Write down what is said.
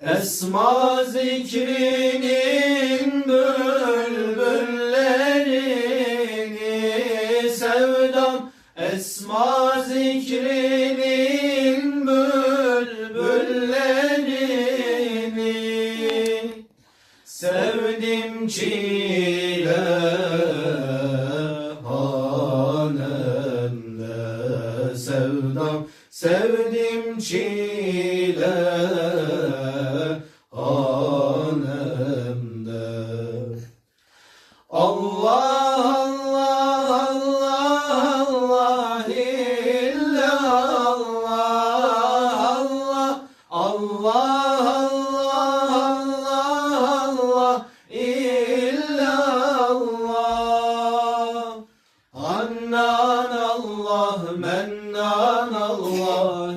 Esma zikrinin bülbüllerini sevdam. Esma zikrinin bülbüllerini Sevdim çile hanemde sevdam Sevdim çile hanemde. Allah Allah Allah Allah illa Allah Allah Allah Allah Hannan Allah mennan Allah